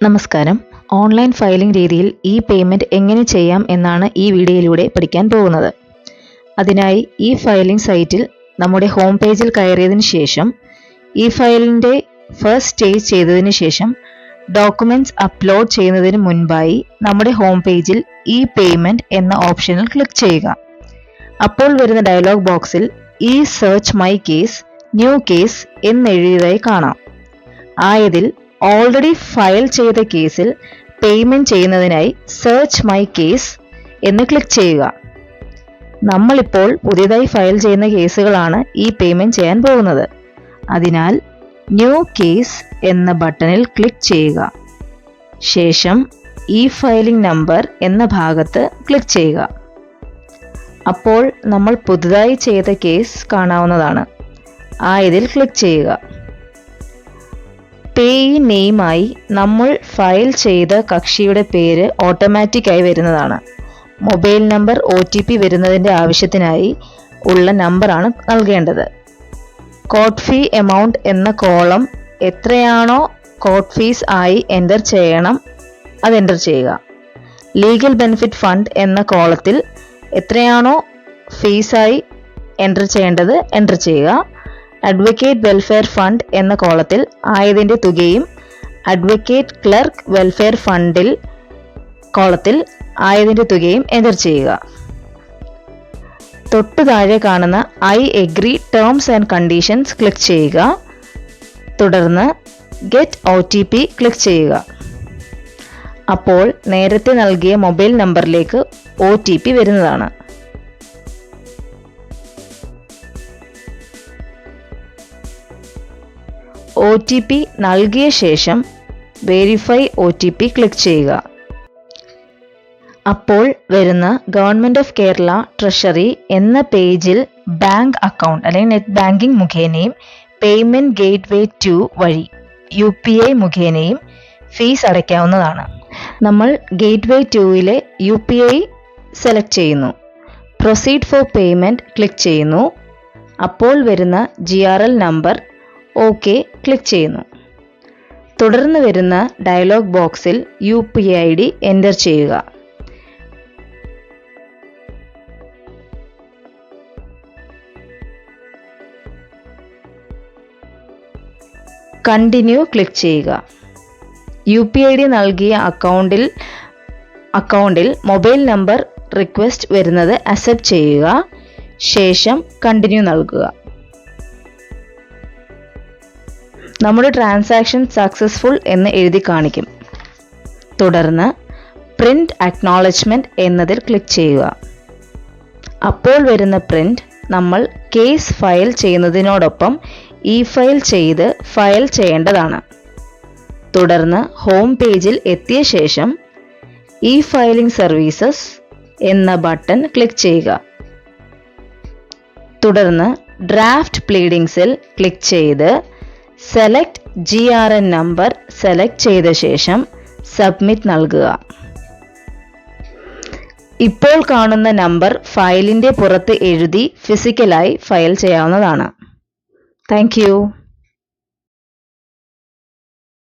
നമസ്കാരം. Online filing രീതിയിൽ e payment എങ്ങനെ ചെയ്യാം എന്നാണ് ഈ വീഡിയോയിലൂടെ പഠിക്കാൻ പോകുന്നത്. അതിനായി ഈ ഫയലിംഗ് സൈറ്റിൽ നമ്മുടെ ഹോം പേജിൽ കയറിയതിന് ശേഷം ഈ ഫയലിന്റെ ഫസ്റ്റ് സ്റ്റേജ് ചെയ്തതിന് ശേഷം ഡോക്യുമെന്റ്സ് അപ്ലോഡ് ചെയ്യുന്നതിന് മുൻപായി നമ്മുടെ ഹോം പേജിൽ ഇ പേയ്മെന്റ് എന്ന ഓപ്ഷനിൽ ക്ലിക്ക് ചെയ്യുക. അപ്പോൾ വരുന്ന ഡയലോഗ് ബോക്സിൽ E search my case new case എന്നെഴുതിയതായി കാണാം. ആയതിൽ ഓൾറെഡി ഫയൽ ചെയ്ത കേസിൽ പേയ്മെന്റ് ചെയ്യുന്നതിനായി സെർച്ച് മൈ കേസ് എന്ന് ക്ലിക്ക് ചെയ്യുക. നമ്മളിപ്പോൾ പുതിയതായി ഫയൽ ചെയ്യുന്ന കേസുകളാണ് ഈ പേയ്മെന്റ് ചെയ്യാൻ പോകുന്നത്. അതിനാൽ ന്യൂ കേസ് എന്ന ബട്ടണിൽ ക്ലിക്ക് ചെയ്യുക. ശേഷം ഇ ഫയലിംഗ് നമ്പർ എന്ന ഭാഗത്ത് ക്ലിക്ക് ചെയ്യുക. അപ്പോൾ നമ്മൾ പുതുതായി ചെയ്ത കേസ് കാണാവുന്നതാണ്. ആ ഇതിൽ ക്ലിക്ക് ചെയ്യുക. പേയി നെയിമായി നമ്മൾ ഫയൽ ചെയ്ത കക്ഷിയുടെ പേര് ഓട്ടോമാറ്റിക്കായി വരുന്നതാണ്. Mobile number O T P വരുന്നതിന്റെ ആവശ്യത്തിനായി ഉള്ള നമ്പറാണ് നൽകേണ്ടത്. കോട്ട് ഫീ എമൗണ്ട് എന്ന കോളം എത്രയാണോ കോട്ട് ഫീസ് ആയി എന്റർ ചെയ്യണം അത് എന്റർ ചെയ്യുക. ലീഗൽ ബെനിഫിറ്റ് ഫണ്ട് എന്ന കോളത്തിൽ എത്രയാണോ ഫീസായി എന്റർ ചെയ്യേണ്ടത് എന്റർ ചെയ്യുക. അഡ്വക്കേറ്റ് വെൽഫെയർ ഫണ്ട് എന്ന കോളത്തിൽ ആയതിന്റെ തുകയും അഡ്വക്കേറ്റ് ക്ലർക്ക് വെൽഫെയർ ഫണ്ടിൽ കോളത്തിൽ ആയതിന്റെ തുകയും എന്റർ ചെയ്യുക. തൊട്ടു താഴെ കാണുന്ന I agree terms and conditions click ചെയ്യുക. തുടർന്ന് get O T P click ചെയ്യുക. അപ്പോൾ നേരത്തെ നൽകിയ മൊബൈൽ നമ്പറിലേക്ക് ഒ ടി പി വരുന്നതാണ്. ഒ ടി പി നൽകിയ ശേഷം verify O T P click ചെയ്യുക. അപ്പോൾ വരുന്ന ഗവൺമെന്റ് ഓഫ് കേരള ട്രഷറി എന്ന പേജിൽ ബാങ്ക് അക്കൗണ്ട് അല്ലെങ്കിൽ നെറ്റ് ബാങ്കിംഗ് മുഖേനയും പേയ്മെന്റ് ഗേറ്റ് വേ ടു വഴി യു പി ഐ മുഖേനയും ഫീസ് അടയ്ക്കാവുന്നതാണ്. നമ്മൾ ഗേറ്റ് വേ ടുവിലെ യു പി ഐ സെലക്ട് ചെയ്യുന്നു. പ്രൊസീഡ് ഫോർ പേയ്മെന്റ് ക്ലിക്ക് ചെയ്യുന്നു. അപ്പോൾ വരുന്ന G R L number okay click ചെയ്യുന്നു. തുടർന്ന് വരുന്ന ഡയലോഗ് ബോക്സിൽ U P I D enter ചെയ്യുക. കണ്ടിന്യൂ ക്ലിക്ക് ചെയ്യുക. യു പി ഐ ഡി നൽകിയ അക്കൗണ്ടിൽ അക്കൗണ്ടിൽ മൊബൈൽ നമ്പർ റിക്വസ്റ്റ് വരുന്നത് അക്സെപ്റ്റ് ചെയ്യുക. ശേഷം കണ്ടിന്യൂ നൽകുക. നമ്മുടെ ട്രാൻസാക്ഷൻ സക്സസ്ഫുൾ എന്ന് എഴുതി കാണിക്കും. തുടർന്ന് പ്രിന്റ് അക്നോളജ്മെന്റ് എന്നതിൽ ക്ലിക്ക് ചെയ്യുക. അപ്പോൾ വരുന്ന പ്രിന്റ് നമ്മൾ കേസ് ഫയൽ ചെയ്യുന്നതിനോടൊപ്പം ഇ ഫയൽ ചെയ്ത് ഫയൽ ചെയ്യേണ്ടതാണ്. തുടർന്ന് ഹോം പേജിൽ എത്തിയ ശേഷം ഇ ഫയലിംഗ് സർവീസസ് എന്ന ബട്ടൺ ക്ലിക്ക് ചെയ്യുക. തുടർന്ന് ഡ്രാഫ്റ്റ് പ്ലീഡിങ്സിൽ ക്ലിക്ക് ചെയ്ത് select G R N number select ചെയ്ത ശേഷം സബ്മിറ്റ് നൽകുക. ഇപ്പോൾ കാണുന്ന നമ്പർ ഫയലിന്റെ പുറത്ത് എഴുതി ഫിസിക്കലായി ഫയൽ ചെയ്യാവുന്നതാണ്. താങ്ക്